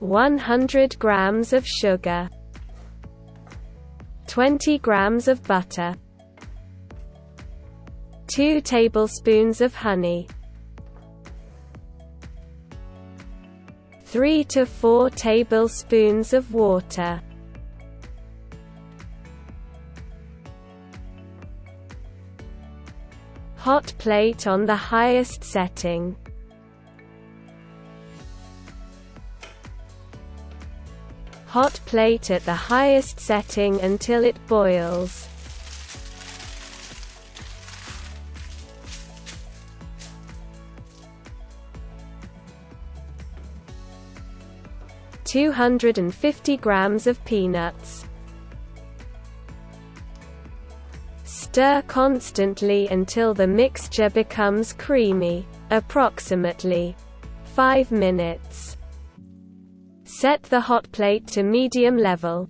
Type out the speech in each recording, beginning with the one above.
100 grams of sugar 20 grams of butter 2 tablespoons of honey 3 to 4 tablespoons of water Hot plate on the highest setting Hot plate at the highest setting until it boils. Two hundred and fifty grams of peanuts. Stir constantly until the mixture becomes creamy, approximately 5 minutes. Set the hot plate to medium level.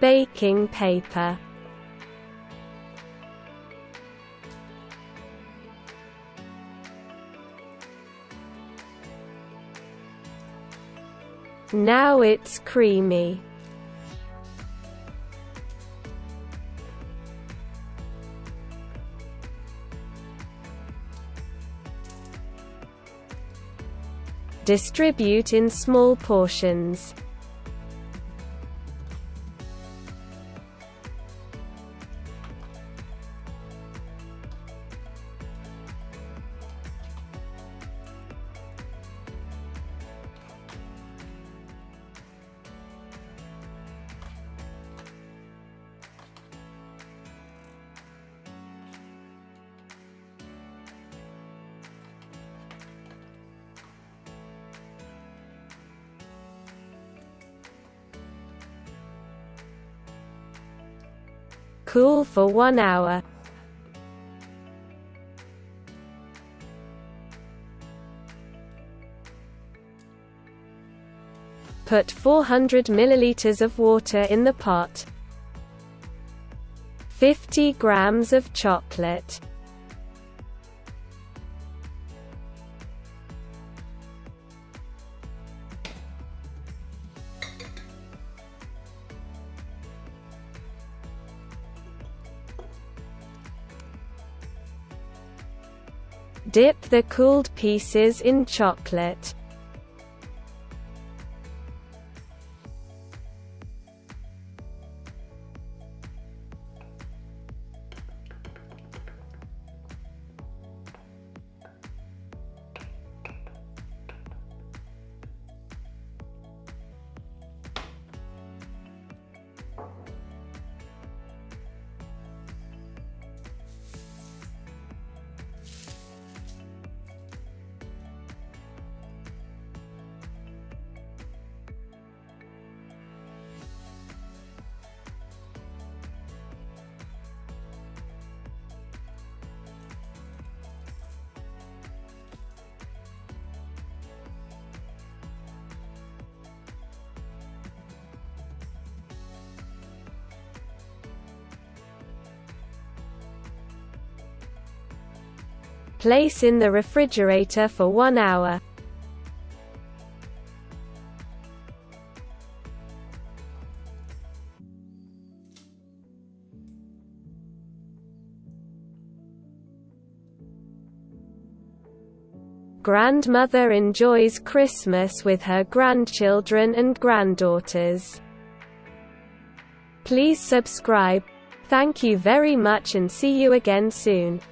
Baking paper Now it's creamy. Distribute in small portions. Cool for 1 hour. Put 400 milliliters of water in the pot. 50 grams of chocolate. Dip the cooled pieces in chocolate. Place in the refrigerator for 1 hour. Grandmother enjoys Christmas with her grandchildren and granddaughters. Please subscribe. Thank you very much and see you again soon.